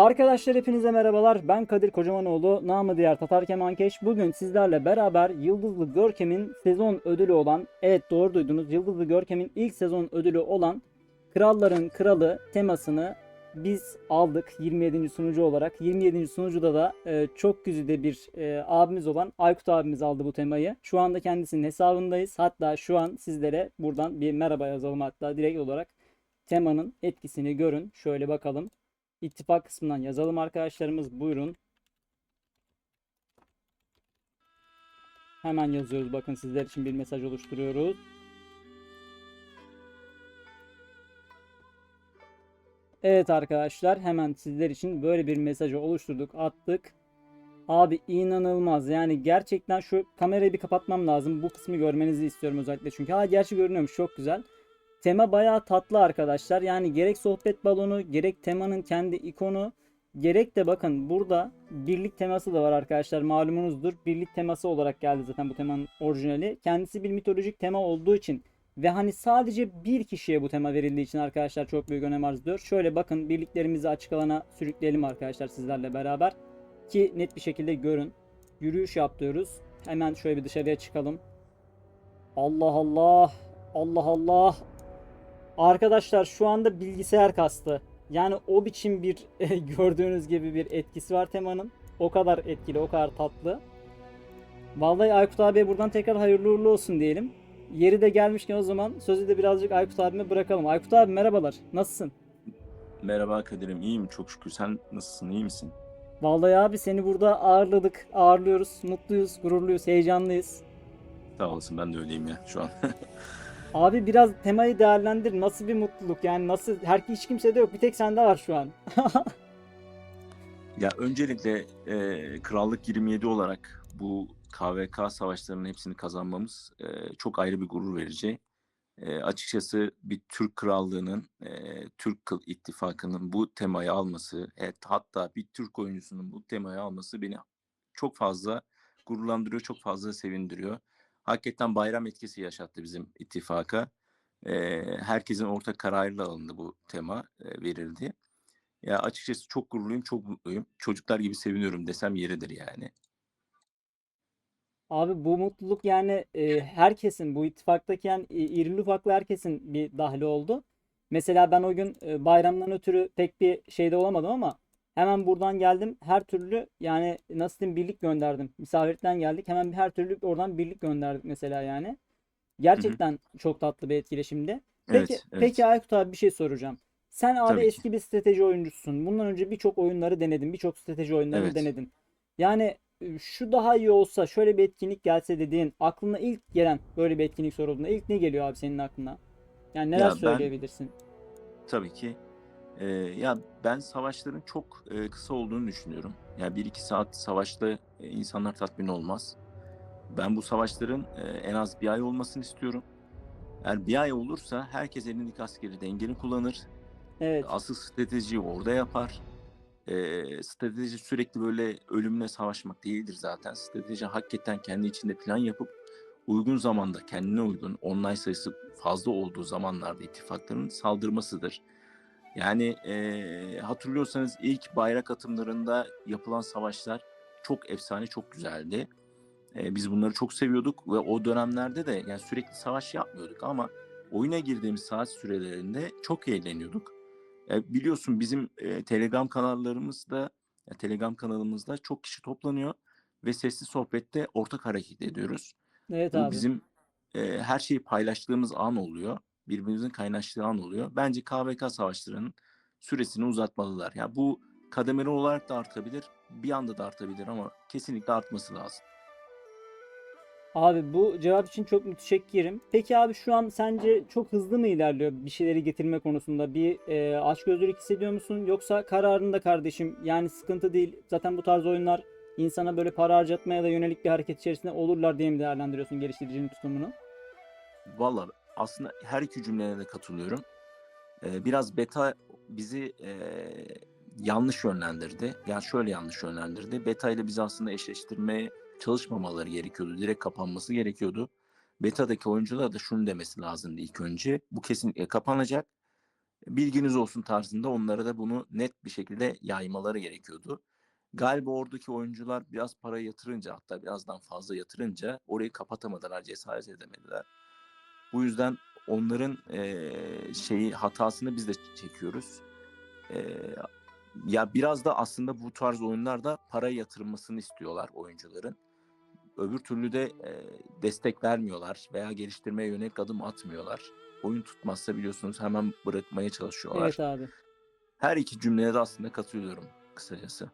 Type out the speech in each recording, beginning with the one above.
Arkadaşlar hepinize merhabalar. Ben Kadir Kocamanoğlu, namı diğer Tatar Kemankeş. Bugün sizlerle beraber Yıldızlı Görkem'in sezon ödülü olan, evet doğru duydunuz, Yıldızlı Görkem'in ilk sezon ödülü olan Kralların Kralı temasını biz aldık 27. sunucu olarak. 27. sunucuda da e, çok güzide bir e, abimiz olan Aykut abimiz aldı bu temayı. Şu anda kendisinin hesabındayız. Hatta şu an sizlere buradan bir merhaba yazalım hatta direkt olarak temanın etkisini görün. Şöyle bakalım. İttifak kısmından yazalım arkadaşlarımız. Buyurun. Hemen yazıyoruz. Bakın sizler için bir mesaj oluşturuyoruz. Evet arkadaşlar hemen sizler için böyle bir mesajı oluşturduk attık. Abi inanılmaz yani gerçekten şu kamerayı bir kapatmam lazım. Bu kısmı görmenizi istiyorum özellikle çünkü. Ha gerçi görünüyormuş çok güzel. Tema bayağı tatlı arkadaşlar. Yani gerek sohbet balonu, gerek temanın kendi ikonu, gerek de bakın burada birlik teması da var arkadaşlar. Malumunuzdur. Birlik teması olarak geldi zaten bu temanın orijinali. Kendisi bir mitolojik tema olduğu için ve hani sadece bir kişiye bu tema verildiği için arkadaşlar çok büyük önem arz ediyor. Şöyle bakın birliklerimizi açık alana sürükleyelim arkadaşlar sizlerle beraber. Ki net bir şekilde görün. Yürüyüş yapıyoruz. Hemen şöyle bir dışarıya çıkalım. Allah Allah. Allah Allah. Arkadaşlar şu anda bilgisayar kastı. Yani o biçim bir gördüğünüz gibi bir etkisi var temanın. O kadar etkili, o kadar tatlı. Vallahi Aykut abiye buradan tekrar hayırlı uğurlu olsun diyelim. Yeri de gelmişken o zaman sözü de birazcık Aykut abime bırakalım. Aykut abi merhabalar. Nasılsın? Merhaba Kadir'im, iyiyim çok şükür. Sen nasılsın, iyi misin? Vallahi abi seni burada ağırladık, ağırlıyoruz. Mutluyuz, gururluyuz, heyecanlıyız. Sağ olasın, ben de öyleyim ya şu an. Abi biraz temayı değerlendir. Nasıl bir mutluluk? Yani nasıl? Her hiç kimsede yok. Bir tek sende var şu an. ya öncelikle e, Krallık 27 olarak bu KVK savaşlarının hepsini kazanmamız e, çok ayrı bir gurur verici. E, açıkçası bir Türk krallığının, e, Türk ittifakının bu temayı alması, evet, hatta bir Türk oyuncusunun bu temayı alması beni çok fazla gururlandırıyor, çok fazla sevindiriyor. Hakikaten bayram etkisi yaşattı bizim ittifaka. E, herkesin ortak kararıyla alındı bu tema, e, verildi. Ya açıkçası çok gururluyum, çok mutluyum. Çocuklar gibi seviniyorum desem yeridir yani. Abi bu mutluluk yani e, herkesin bu ittifaktaki yani irili ufaklı herkesin bir dahli oldu. Mesela ben o gün e, bayramdan ötürü pek bir şeyde olamadım ama hemen buradan geldim. Her türlü yani nasıl diyeyim birlik gönderdim. Misafirlikten geldik. Hemen bir her türlü oradan birlik gönderdik mesela yani. Gerçekten çok tatlı bir etkileşimdi. Peki Evet, evet. peki Aykut abi bir şey soracağım. Sen abi Tabii ki. eski bir strateji oyuncusun. Bundan önce birçok oyunları denedin. Birçok strateji oyunlarını Evet. denedin. Yani e, şu daha iyi olsa, şöyle bir etkinlik gelse dediğin, aklına ilk gelen böyle bir etkinlik sorulduğunda ilk ne geliyor abi senin aklına? Yani neler Ya ben söyleyebilirsin? tabii ki e, ya ben savaşların çok e, kısa olduğunu düşünüyorum. Ya bir iki saat savaşta e, insanlar tatmin olmaz. Ben bu savaşların e, en az bir ay olmasını istiyorum. Eğer bir ay olursa herkes elindeki askeri dengeli kullanır. Evet. Asıl stratejiyi orada yapar. Ee, strateji sürekli böyle ölümle savaşmak değildir zaten. Strateji hakikaten kendi içinde plan yapıp uygun zamanda kendine uygun online sayısı fazla olduğu zamanlarda ittifakların saldırmasıdır. Yani ee, hatırlıyorsanız ilk bayrak atımlarında yapılan savaşlar çok efsane, çok güzeldi. Ee, biz bunları çok seviyorduk ve o dönemlerde de yani sürekli savaş yapmıyorduk ama oyuna girdiğimiz saat sürelerinde çok eğleniyorduk. E, biliyorsun bizim e, Telegram kanallarımızda, ya Telegram kanalımızda çok kişi toplanıyor ve sesli sohbette ortak hareket ediyoruz. Evet Bu abi. bizim e, her şeyi paylaştığımız an oluyor. Birbirimizin kaynaştığı an oluyor. Bence KVK savaşlarının süresini uzatmalılar. Ya bu kademeli olarak da artabilir, bir anda da artabilir ama kesinlikle artması lazım. Abi bu cevap için çok müteşekkirim. Peki abi şu an sence çok hızlı mı ilerliyor bir şeyleri getirme konusunda? Bir e, açgözlülük hissediyor musun? Yoksa kararında kardeşim yani sıkıntı değil. Zaten bu tarz oyunlar insana böyle para harcatmaya da yönelik bir hareket içerisinde olurlar diye mi değerlendiriyorsun geliştiricinin tutumunu? Valla aslında her iki cümlene de katılıyorum. Ee, biraz beta bizi e, yanlış yönlendirdi. Yani şöyle yanlış yönlendirdi. Beta ile bizi aslında eşleştirmeye çalışmamaları gerekiyordu. Direkt kapanması gerekiyordu. Beta'daki oyuncular da şunu demesi lazımdı ilk önce. Bu kesinlikle kapanacak. Bilginiz olsun tarzında onlara da bunu net bir şekilde yaymaları gerekiyordu. Galiba oradaki oyuncular biraz para yatırınca hatta birazdan fazla yatırınca orayı kapatamadılar, cesaret edemediler. Bu yüzden onların eee, şeyi hatasını biz de çekiyoruz. Eee, ya biraz da aslında bu tarz oyunlarda para yatırılmasını istiyorlar oyuncuların. Öbür türlü de eee, destek vermiyorlar veya geliştirmeye yönelik adım atmıyorlar. Oyun tutmazsa biliyorsunuz hemen bırakmaya çalışıyorlar. Evet abi. Her iki cümleye de aslında katılıyorum kısacası.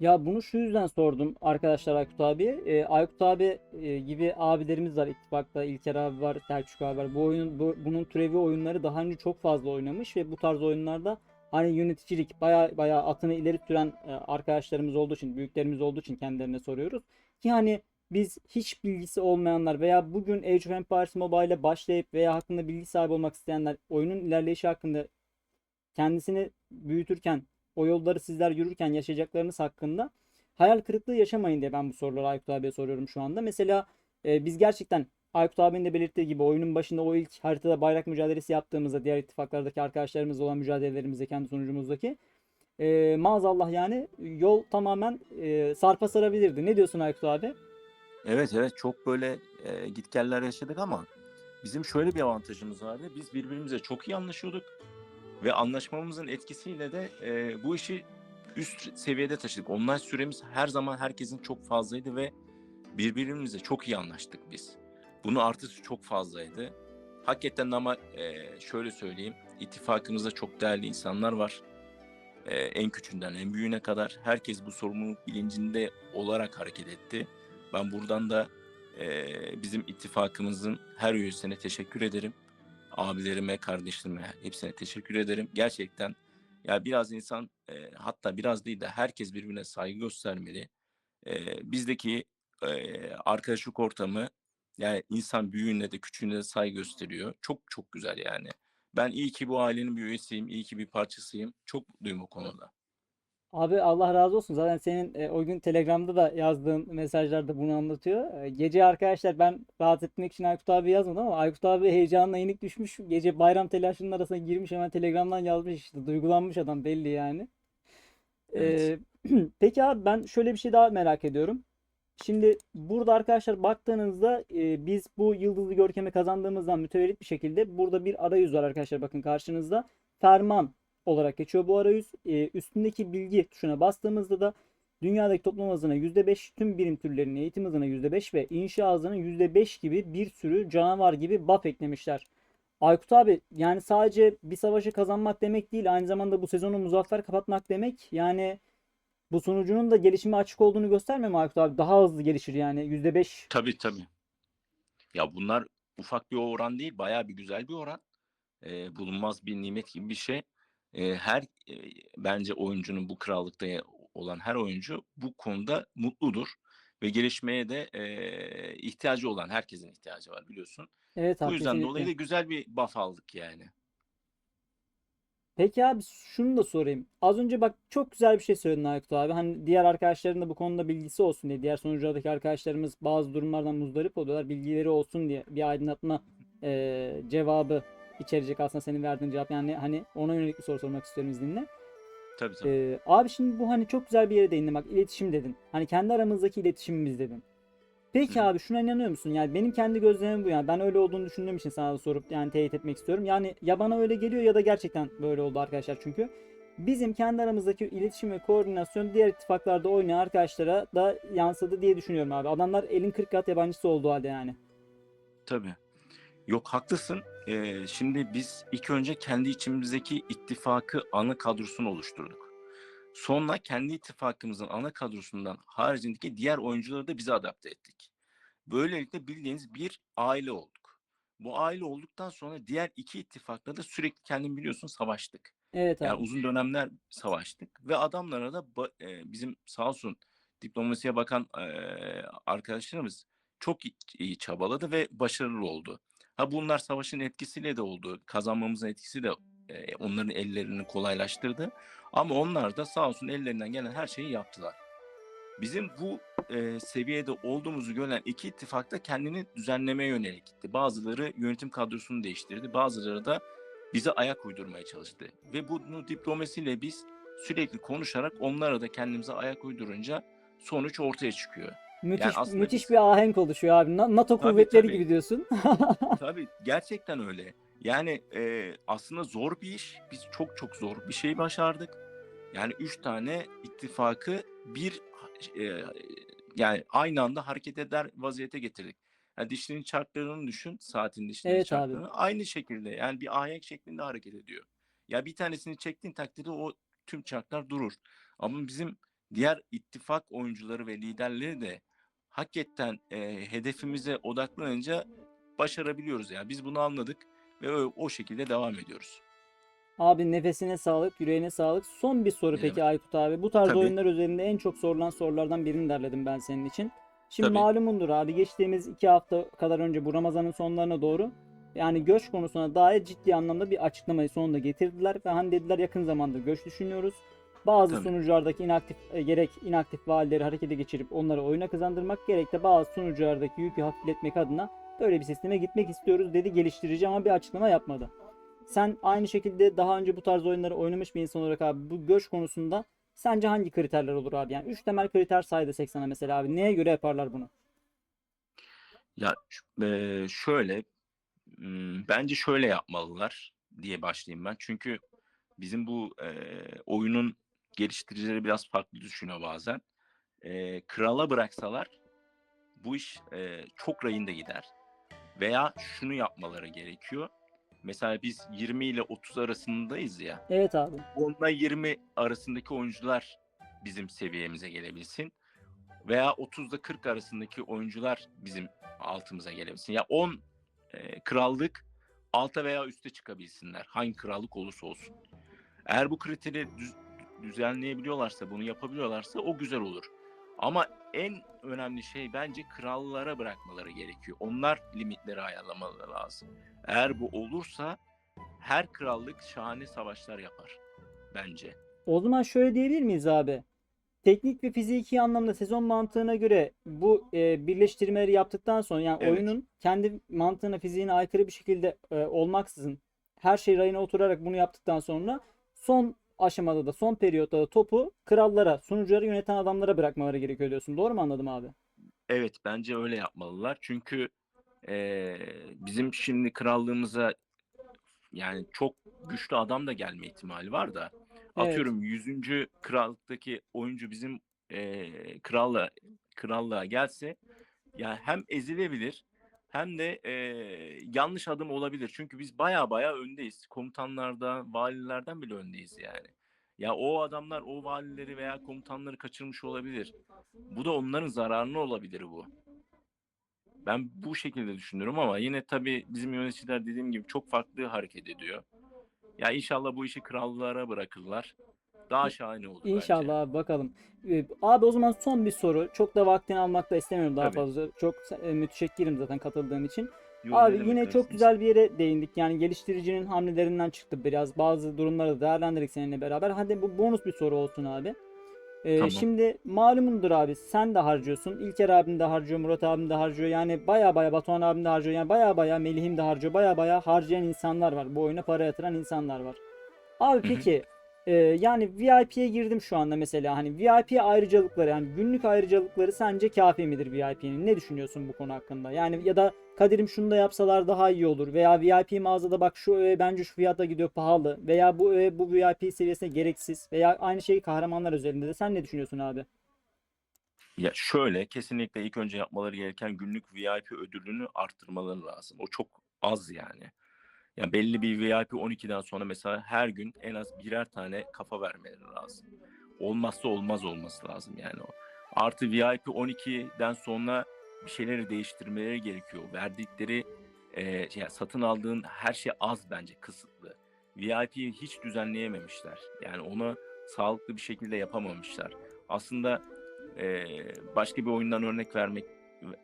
Ya bunu şu yüzden sordum arkadaşlar Aykut abi. Ee, Aykut abi e, gibi abilerimiz var ittifakta. İlker abi var, Selçuk abi var. Bu oyunun bu- bunun türevi oyunları daha önce çok fazla oynamış ve bu tarz oyunlarda hani yöneticilik baya baya atını ileri süren e, arkadaşlarımız olduğu için, büyüklerimiz olduğu için kendilerine soruyoruz. Ki hani biz hiç bilgisi olmayanlar veya bugün Age of Empires Mobile'e başlayıp veya hakkında bilgi sahibi olmak isteyenler oyunun ilerleyişi hakkında kendisini büyütürken o yolları sizler yürürken yaşayacaklarınız hakkında hayal kırıklığı yaşamayın diye ben bu soruları Aykut abiye soruyorum şu anda. Mesela e, biz gerçekten Aykut abinin de belirttiği gibi oyunun başında o ilk haritada bayrak mücadelesi yaptığımızda diğer ittifaklardaki arkadaşlarımızla olan mücadelelerimizde kendi sonucumuzdaki e, maazallah yani yol tamamen e, sarpa sarabilirdi. Ne diyorsun Aykut abi? Evet evet çok böyle e, gitgeller yaşadık ama bizim şöyle bir avantajımız vardı. Biz birbirimize çok iyi anlaşıyorduk ve anlaşmamızın etkisiyle de e, bu işi üst seviyede taşıdık. Online süremiz her zaman herkesin çok fazlaydı ve birbirimize çok iyi anlaştık biz. Bunun artısı çok fazlaydı. Hakikaten ama e, şöyle söyleyeyim, ittifakımızda çok değerli insanlar var. E, en küçüğünden en büyüğüne kadar herkes bu sorumluluk bilincinde olarak hareket etti. Ben buradan da e, bizim ittifakımızın her üyesine teşekkür ederim. Abilerime, kardeşlerime hepsine teşekkür ederim. Gerçekten ya biraz insan e, hatta biraz değil de herkes birbirine saygı göstermeli. E, bizdeki e, arkadaşlık ortamı yani insan büyüğüne de küçüğüne de saygı gösteriyor. Çok çok güzel yani. Ben iyi ki bu ailenin bir üyesiyim, iyi ki bir parçasıyım. Çok mutluyum o konuda. Abi Allah razı olsun. Zaten senin e, o gün Telegram'da da yazdığın mesajlarda bunu anlatıyor. E, gece arkadaşlar ben rahat etmek için Aykut abi yazmadım ama Aykut abi heyecanla yenik düşmüş. Gece bayram telaşının arasına girmiş hemen Telegram'dan yazmış işte. Duygulanmış adam belli yani. Evet. E, peki abi ben şöyle bir şey daha merak ediyorum. Şimdi burada arkadaşlar baktığınızda e, biz bu yıldızlı görkemi kazandığımızdan mütevellit bir şekilde burada bir arayüz var arkadaşlar bakın karşınızda. Ferman olarak geçiyor bu arayüz. E, üstündeki bilgi tuşuna bastığımızda da dünyadaki toplum hızına %5, tüm birim türlerinin eğitim hızına %5 ve inşa hızına %5 gibi bir sürü canavar gibi buff eklemişler. Aykut abi yani sadece bir savaşı kazanmak demek değil aynı zamanda bu sezonu muzaffer kapatmak demek. Yani bu sunucunun da gelişime açık olduğunu göstermiyor mu Aykut abi? Daha hızlı gelişir yani %5. Tabii tabii. Ya bunlar ufak bir oran değil, bayağı bir güzel bir oran. Ee, bulunmaz bir nimet gibi bir şey. Ee, her e, bence oyuncunun bu krallıkta olan her oyuncu bu konuda mutludur ve gelişmeye de e, ihtiyacı olan herkesin ihtiyacı var biliyorsun. Evet Bu abi yüzden kesinlikle. dolayı da güzel bir buff aldık yani. Peki abi şunu da sorayım. Az önce bak çok güzel bir şey söyledin Aykut abi. Hani diğer arkadaşların da bu konuda bilgisi olsun diye. Diğer sunuculardaki arkadaşlarımız bazı durumlardan muzdarip oluyorlar. Bilgileri olsun diye bir aydınlatma eee, cevabı içerecek aslında senin verdiğin cevap. Yani hani ona yönelik bir soru sormak istiyorum izninle. Tabii tabii. Ee, abi şimdi bu hani çok güzel bir yere değindin bak iletişim dedin. Hani kendi aramızdaki iletişimimiz dedin. Peki Hı. abi şuna inanıyor musun? Yani benim kendi gözlemim bu yani. Ben öyle olduğunu düşündüğüm için sana da sorup yani teyit etmek istiyorum. Yani ya bana öyle geliyor ya da gerçekten böyle oldu arkadaşlar çünkü. Bizim kendi aramızdaki iletişim ve koordinasyon diğer ittifaklarda oynayan arkadaşlara da yansıdı diye düşünüyorum abi. Adamlar elin 40 kat yabancısı olduğu halde yani. Tabii. Yok haklısın. Ee, şimdi biz ilk önce kendi içimizdeki ittifakı ana kadrosunu oluşturduk. Sonra kendi ittifakımızın ana kadrosundan haricindeki diğer oyuncuları da bize adapte ettik. Böylelikle bildiğiniz bir aile olduk. Bu aile olduktan sonra diğer iki ittifakla da sürekli kendin biliyorsun savaştık. Evet Yani abi. uzun dönemler savaştık ve adamlara da e, bizim sağ olsun diplomasiye bakan e, arkadaşlarımız çok iyi çabaladı ve başarılı oldu. Ha bunlar savaşın etkisiyle de oldu. Kazanmamızın etkisi de e, onların ellerini kolaylaştırdı. Ama onlar da sağ olsun ellerinden gelen her şeyi yaptılar. Bizim bu e, seviyede olduğumuzu gören iki ittifak da kendini düzenlemeye yönelik gitti. Bazıları yönetim kadrosunu değiştirdi. Bazıları da bize ayak uydurmaya çalıştı. Ve bunu diplomasiyle biz sürekli konuşarak onlara da kendimize ayak uydurunca sonuç ortaya çıkıyor. Müthiş aslında müthiş biz- bir ahenk oluşuyor abi. Na- NATO Tabii, kuvvetleri tabii. gibi diyorsun. Tabii gerçekten öyle. Yani e, aslında zor bir iş. Biz çok çok zor bir şey başardık. Yani üç tane ittifakı bir e, yani aynı anda hareket eder vaziyete getirdik. Yani dişlinin çarklarını düşün, saatin dişlinin Evet abi. çarklarını. Aynı şekilde yani bir ahenk şeklinde hareket ediyor. Ya bir tanesini çektiğin takdirde o tüm çarklar durur. Ama bizim diğer ittifak oyuncuları ve liderleri de hakikaten e, hedefimize odaklanınca başarabiliyoruz yani. Biz bunu anladık ve o, o şekilde devam ediyoruz. Abi nefesine sağlık, yüreğine sağlık. Son bir soru Ne peki. Aykut abi. Bu tarz Tabii. oyunlar üzerinde en çok sorulan sorulardan birini derledim ben senin için. Şimdi Tabii. malumundur abi geçtiğimiz iki hafta kadar önce bu Ramazan'ın sonlarına doğru yani göç konusuna dair ciddi anlamda bir açıklamayı sonunda getirdiler ve hani dediler yakın zamanda göç düşünüyoruz. Bazı Tabii. sunuculardaki inaktif e, gerek inaktif valileri harekete geçirip onları oyuna kazandırmak gerek de bazı sunuculardaki yükü hafifletmek adına böyle bir sisteme gitmek istiyoruz dedi geliştirici ama bir açıklama yapmadı. Sen aynı şekilde daha önce bu tarz oyunları oynamış bir insan olarak abi bu göç konusunda sence hangi kriterler olur abi? Yani 3 temel kriter say desek sana mesela abi. Neye göre yaparlar bunu? Ya eee, şöyle bence şöyle yapmalılar diye başlayayım ben. Çünkü bizim bu eee, oyunun geliştiricileri biraz farklı düşünüyor bazen. Eee, krala bıraksalar bu iş eee, çok rayında gider. Veya şunu yapmaları gerekiyor. Mesela biz 20 ile 30 arasındayız ya. Evet abi. 10 ile 20 arasındaki oyuncular bizim seviyemize gelebilsin. Veya 30 ile 40 arasındaki oyuncular bizim altımıza gelebilsin. Ya 10 e, krallık alta veya üste çıkabilsinler. Hangi krallık olursa olsun. Eğer bu kriteri düz, düzenleyebiliyorlarsa, bunu yapabiliyorlarsa o güzel olur. Ama en önemli şey bence krallara bırakmaları gerekiyor. Onlar limitleri ayarlamaları lazım. Eğer bu olursa her krallık şahane savaşlar yapar bence. O zaman şöyle diyebilir miyiz abi? Teknik ve fiziki anlamda sezon mantığına göre bu e, birleştirmeleri yaptıktan sonra yani Evet. oyunun kendi mantığına, fiziğine aykırı bir şekilde e, olmaksızın her şey rayına oturarak bunu yaptıktan sonra son aşamada da son periyotta da topu krallara, sunucuları yöneten adamlara bırakmaları gerekiyor diyorsun. Doğru mu anladım abi? Evet bence öyle yapmalılar. Çünkü eee, bizim şimdi krallığımıza yani çok güçlü adam da gelme ihtimali var da Evet. atıyorum 100. krallıktaki oyuncu bizim eee kralla krallığa gelse yani hem ezilebilir hem de eee, yanlış adım olabilir. Çünkü biz baya baya öndeyiz. Komutanlardan, valilerden bile öndeyiz yani. Ya o adamlar o valileri veya komutanları kaçırmış olabilir. Bu da onların zararına olabilir bu. Ben bu şekilde düşünüyorum ama yine tabii bizim yöneticiler dediğim gibi çok farklı hareket ediyor. Ya inşallah bu işi krallara bırakırlar. Daha şahane olur bence. İnşallah abi bakalım. Ee, Abi o zaman son bir soru. Çok da vaktini almak da istemiyorum daha Tabii. fazla. Çok e, müteşekkirim zaten katıldığın için. Yo, ne Abi demek yine çok dersiniz? güzel bir yere değindik. Yani geliştiricinin hamlelerinden çıktı biraz. Bazı durumları da değerlendirdik seninle beraber. Hadi bu bonus bir soru olsun abi. Ee, Tamam. Şimdi malumundur abi sen de harcıyorsun. İlker abim de harcıyor, Murat abim de harcıyor. Yani baya baya Batuhan abim de harcıyor. Yani baya baya Melih'im de harcıyor. Baya baya harcayan insanlar var. Bu oyuna para yatıran insanlar var. Abi hı. peki e, yani VIP'ye girdim şu anda mesela. Hani VIP ayrıcalıkları yani günlük ayrıcalıkları sence kafi midir VIP'nin? Ne düşünüyorsun bu konu hakkında? Yani ya da Kadir'im şunu da yapsalar daha iyi olur. Veya VIP mağazada bak şu öğe bence şu fiyata gidiyor pahalı. Veya bu öğe bu VIP seviyesine gereksiz. Veya aynı şeyi kahramanlar özelinde de. Sen ne düşünüyorsun abi? Ya şöyle kesinlikle ilk önce yapmaları gereken günlük VIP ödülünü arttırmaları lazım. O çok az yani. Ya belli bir VIP 12'den sonra mesela her gün en az birer tane kafa vermeleri lazım. Olmazsa olmaz olması lazım yani o. Artı VIP 12'den sonra bir şeyleri değiştirmeleri gerekiyor. Verdikleri e, ya satın aldığın her şey az bence kısıtlı. VIP'yi hiç düzenleyememişler. Yani onu sağlıklı bir şekilde yapamamışlar. Aslında e, başka bir oyundan örnek vermek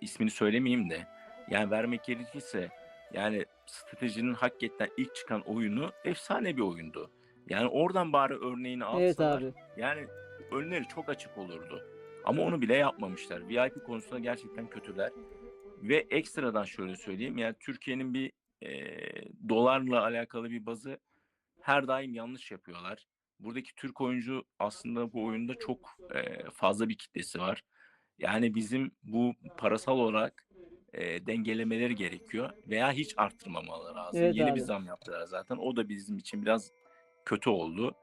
ismini söylemeyeyim de yani vermek gerekirse yani stratejinin hakikaten ilk çıkan oyunu efsane bir oyundu. Yani oradan bari örneğini Evet alsalar abi. yani önleri çok açık olurdu. Ama onu bile yapmamışlar. VIP konusunda gerçekten kötüler. Ve ekstradan şöyle söyleyeyim yani Türkiye'nin bir dolarla alakalı bir bazı her daim yanlış yapıyorlar. Buradaki Türk oyuncu aslında bu oyunda çok e, fazla bir kitlesi var. Yani bizim bu parasal olarak e, dengelemeleri gerekiyor veya hiç arttırmamaları lazım. Evet Yeni abi. bir zam yaptılar zaten. O da bizim için biraz kötü oldu.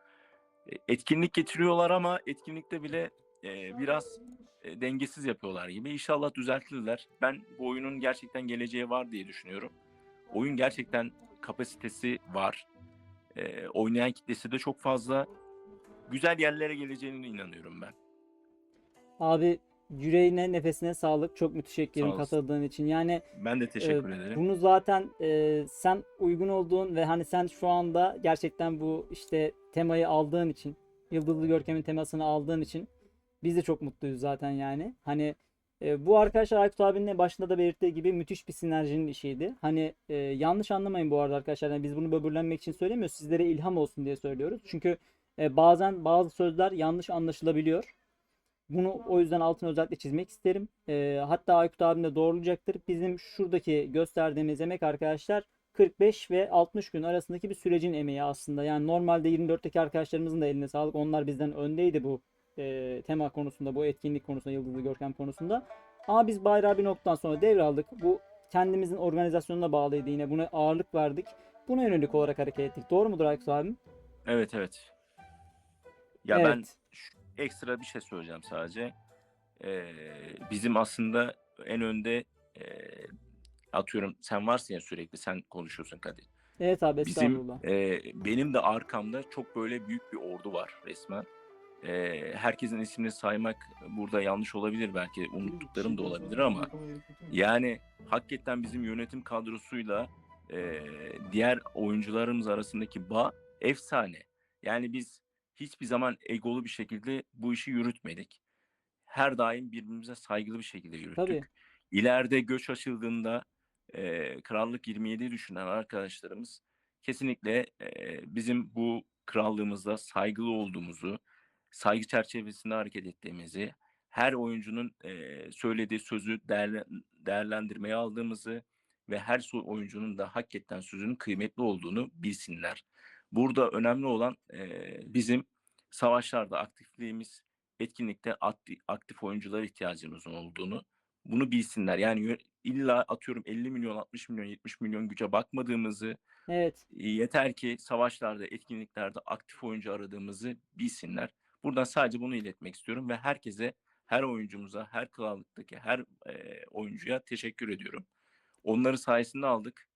E, Etkinlik getiriyorlar ama etkinlikte bile e, biraz e, dengesiz yapıyorlar gibi. İnşallah düzeltirler. Ben bu oyunun gerçekten geleceği var diye düşünüyorum. Oyun gerçekten kapasitesi var. E, oynayan kitlesi de çok fazla. Güzel yerlere geleceğine inanıyorum ben. Abi yüreğine nefesine sağlık. Çok müteşekkirim Sağ katıldığın için. Yani Ben de teşekkür Ee, ederim. Bunu zaten e, sen uygun olduğun ve hani sen şu anda gerçekten bu işte temayı aldığın için, Yıldızlı Görkem'in temasını aldığın için biz de çok mutluyuz zaten yani. Hani e, bu arkadaşlar Aykut abinin başında da belirttiği gibi müthiş bir sinerjinin işiydi. Hani e, yanlış anlamayın bu arada arkadaşlar. Yani biz bunu böbürlenmek için söylemiyoruz. Sizlere ilham olsun diye söylüyoruz. Çünkü e, bazen bazı sözler yanlış anlaşılabiliyor. Bunu o yüzden altını özellikle çizmek isterim. Ee, hatta Aykut abim de doğrulayacaktır. Bizim şuradaki gösterdiğimiz emek arkadaşlar 45 ve 60 gün arasındaki bir sürecin emeği aslında. Yani normalde 24'teki arkadaşlarımızın da eline sağlık. Onlar bizden öndeydi bu e, tema konusunda, bu etkinlik konusunda, Yıldızlı Görkem konusunda. Ama biz bayrağı bir noktadan sonra devraldık. Bu kendimizin organizasyonuna bağlıydı yine. Buna ağırlık verdik. Buna yönelik olarak hareket ettik. Doğru mudur Aykut abim? Evet evet. Ya ben Evet. şu- ekstra bir şey söyleyeceğim sadece. Ee, bizim aslında en önde e, atıyorum sen varsın ya sürekli sen konuşuyorsun Kadir. Evet abi Bizim estağfurullah. e, benim de arkamda çok böyle büyük bir ordu var resmen. E, herkesin ismini saymak burada yanlış olabilir belki unuttuklarım da olabilir ama yani hakikaten bizim yönetim kadrosuyla e, diğer oyuncularımız arasındaki bağ efsane. Yani biz hiçbir zaman egolu bir şekilde bu işi yürütmedik. Her daim birbirimize saygılı bir şekilde yürüttük. Tabii. İleride göç açıldığında e, Krallık 27'yi düşünen arkadaşlarımız kesinlikle e, bizim bu krallığımızda saygılı olduğumuzu, saygı çerçevesinde hareket ettiğimizi, her oyuncunun e, söylediği sözü değerle- değerlendirmeye aldığımızı ve her oyuncunun da hakikaten sözünün kıymetli olduğunu bilsinler. Burada önemli olan e, bizim savaşlarda aktifliğimiz, etkinlikte aktif, aktif oyunculara ihtiyacımızın olduğunu bunu bilsinler. Yani illa atıyorum 50 milyon, 60 milyon, 70 milyon güce bakmadığımızı, Evet. yeter ki savaşlarda, etkinliklerde aktif oyuncu aradığımızı bilsinler. Buradan sadece bunu iletmek istiyorum ve herkese, her oyuncumuza, her krallıktaki her e, oyuncuya teşekkür ediyorum. Onları sayesinde aldık.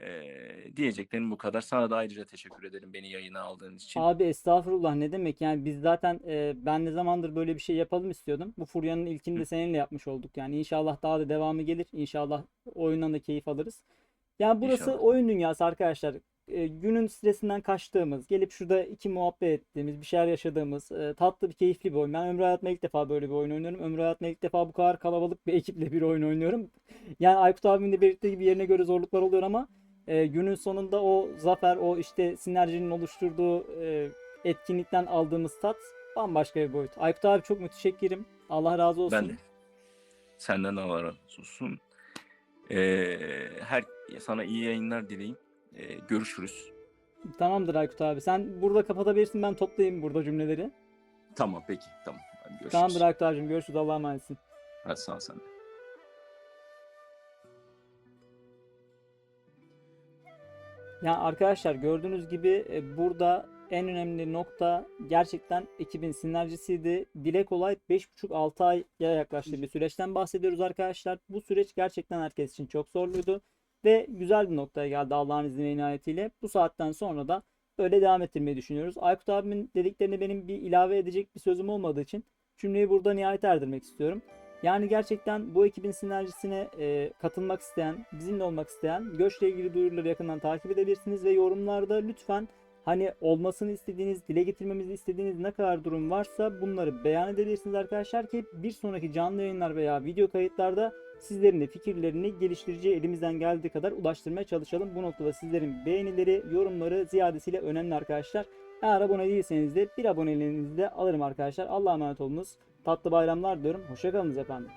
E, diyeceklerim bu kadar. Sana da ayrıca teşekkür ederim beni yayına aldığın için. Abi estağfurullah ne demek yani biz zaten e, ben ne zamandır böyle bir şey yapalım istiyordum. Bu furyanın ilkini de seninle yapmış olduk yani inşallah daha da devamı gelir. İnşallah oyundan da keyif alırız. Yani burası İnşallah. oyun dünyası arkadaşlar. E, günün stresinden kaçtığımız, gelip şurada iki muhabbet ettiğimiz, bir şeyler yaşadığımız e, tatlı bir keyifli bir oyun. Ben ömrü hayatımda ilk defa böyle bir oyun oynuyorum. Ömrü hayatımda ilk defa bu kadar kalabalık bir ekiple bir oyun oynuyorum. Yani Aykut abimin de belirttiği gibi yerine göre zorluklar oluyor ama e, günün sonunda o zafer, o işte sinerjinin oluşturduğu e, etkinlikten aldığımız tat bambaşka bir boyut. Aykut abi çok müteşekkirim. Allah razı olsun. Ben de. Senden de Allah razı olsun. E, her sana iyi yayınlar dileyim. E, görüşürüz. Tamamdır Aykut abi. Sen burada kapatabilirsin. Ben toplayayım burada cümleleri. Tamam peki. Tamam. Hadi görüşürüz. Tamamdır Aykut abicim. Görüşürüz. Allah'a emanetsin. Hadi sağ ol sen de. Yani arkadaşlar gördüğünüz gibi e, burada en önemli nokta gerçekten ekibin sinerjisiydi. Dile kolay 5,5-6 aya yaklaştığı bir süreçten bahsediyoruz arkadaşlar. Bu süreç gerçekten herkes için çok zorluydu. Ve güzel bir noktaya geldi Allah'ın izniyle inayetiyle. Bu saatten sonra da böyle devam ettirmeyi düşünüyoruz. Aykut abimin dediklerine benim bir ilave edecek bir sözüm olmadığı için cümleyi burada nihayet erdirmek istiyorum. Yani gerçekten bu ekibin sinerjisine e, katılmak isteyen, bizimle olmak isteyen göçle ilgili duyuruları yakından takip edebilirsiniz ve yorumlarda lütfen hani olmasını istediğiniz, dile getirmemizi istediğiniz ne kadar durum varsa bunları beyan edebilirsiniz arkadaşlar ki bir sonraki canlı yayınlar veya video kayıtlarda sizlerin de fikirlerini geliştirici elimizden geldiği kadar ulaştırmaya çalışalım. Bu noktada sizlerin beğenileri, yorumları ziyadesiyle önemli arkadaşlar. Eğer abone değilseniz de bir aboneliğinizi de alırım arkadaşlar. Allah'a emanet olunuz. Tatlı bayramlar diyorum. Hoşçakalınız efendim.